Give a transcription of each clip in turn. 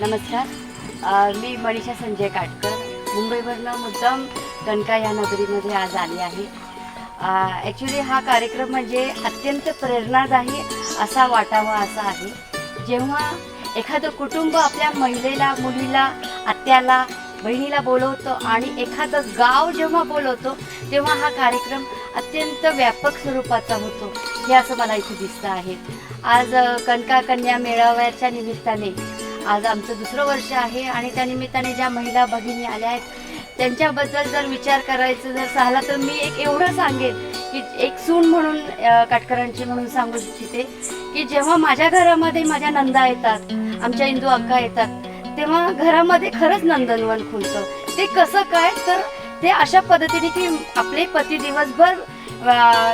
नमस्कार. मी मनीषा संजय काटकर. मुंबईवरनं मुद्दाम कणका या नगरीमध्ये आज आली आहे. ॲक्च्युली हा कार्यक्रम म्हणजे अत्यंत प्रेरणादायी असा वाटावा असा आहे. जेव्हा एखादं कुटुंब आपल्या महिलेला मुलीला आत्याला बहिणीला बोलवतो आणि एखादं गाव जेव्हा बोलवतो तेव्हा हा कार्यक्रम अत्यंत व्यापक स्वरूपाचा होतो. हे असं मला इथे दिसतं आहे. आज कणका कन्या मेळाव्याच्या निमित्ताने आज आमचं दुसरं वर्ष आहे आणि त्या निमित्ताने ज्या महिला भगिनी आल्या आहेत त्यांच्याबद्दल जर विचार करायचं जर झाला तर मी एक एवढं सांगेन की एक सून म्हणून काटकरांची म्हणून सांगू इच्छिते की जेव्हा माझ्या घरामध्ये माझ्या नंदा येतात आमच्या इंदू अक्का येतात तेव्हा घरामध्ये खरंच नंदनवन खुलतं. ते कसं काय? तर ते अशा पद्धतीने की आपले पती दिवसभर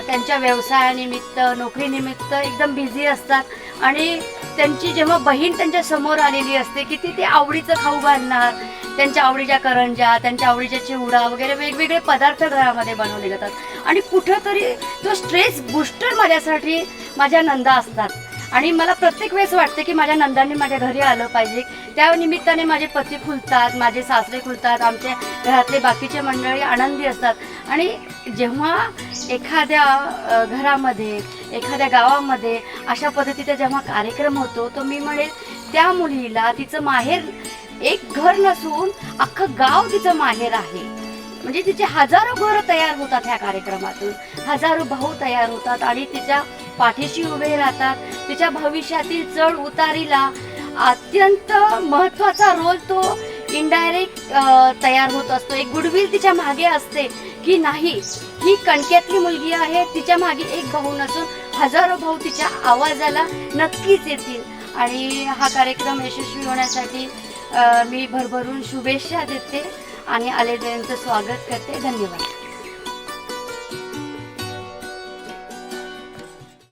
त्यांच्या व्यवसायानिमित्त नोकरीनिमित्त एकदम बिझी असतात. आणि त्यांची जेव्हा बहीण त्यांच्यासमोर आलेली असते की ती ते आवडीचं खाऊ घालणार त्यांच्या आवडीच्या करंजा त्यांच्या आवडीच्या चिवडा वगैरे वेगवेगळे पदार्थ घरामध्ये बनवले जातात. आणि कुठंतरी तो स्ट्रेस बुस्टर माझ्यासाठी माझ्या नंदा असतात. आणि मला प्रत्येक वेळेस वाटते की माझ्या नंदांनी माझ्या घरी आलं पाहिजे. त्या निमित्ताने माझे पती खुलतात माझे सासरे खुलतात आमचे घरातले बाकीचे मंडळी आनंदी असतात. आणि जेव्हा एखाद्या घरामध्ये एखाद्या गावामध्ये अशा पद्धतीचा जेव्हा कार्यक्रम होतो तो मी म्हणेल त्या मुलीला तिचं माहेर एक घर नसून अख्खं गाव तिचं माहेर आहे. म्हणजे तिचे हजारो घरं तयार होतात ह्या कार्यक्रमातून. हजारो भाऊ तयार होतात आणि तिच्या पाठीशी उभे राहतात. तिच्या भविष्यातील चढ उतारीला अत्यंत महत्त्वाचा रोल तो इनडायरेक्ट तयार होत असतो. एक गुडविल तिच्यामागे असते की नाही ही कणक्यातली मुलगी आहे तिच्यामागे एक भाऊ नसून हजारो भाऊ तिच्या आवाजाला नक्कीच येतील. आणि हा कार्यक्रम यशस्वी होण्यासाठी मी भरभरून शुभेच्छा देते आणि आलेल्यांचं स्वागत करते. धन्यवाद.